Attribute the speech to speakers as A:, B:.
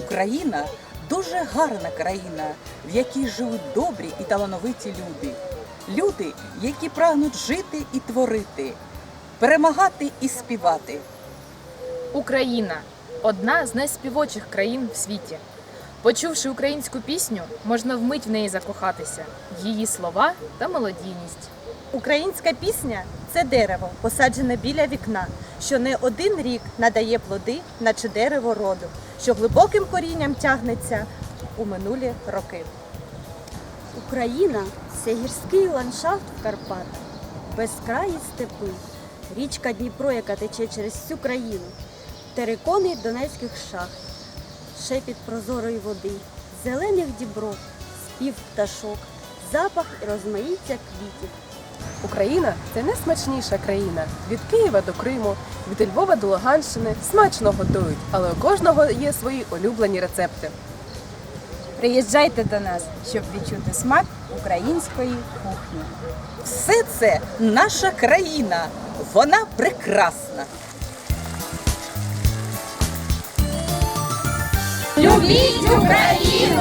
A: країна дуже гарна країна, в якій живуть добрі і талановиті люди. Люди, які прагнуть жити і творити, перемагати і співати.
B: Україна одна з найспівочих країн в світі. Почувши українську пісню, можна вмить в неї закохатися, її слова та мелодійність.
C: Українська пісня це дерево, посаджене біля вікна, що не один рік надає плоди, наче дерево роду, що глибоким корінням тягнеться у минулі роки.
D: Україна це гірський ландшафт в Карпатах, безкраї степи, річка Дніпро, яка тече через всю країну, терикони донецьких шахт, шепіт прозорої води, зелених дібров, спів пташок, запах і розмаїття квітів.
E: Україна це найсмачніша країна. Від Києва до Криму, від Львова до Луганщини смачно готують, але у кожного є свої улюблені рецепти.
F: Приїжджайте до нас, щоб відчути смак української кухні.
A: Все це наша країна. Вона прекрасна.
G: Любіть Україну!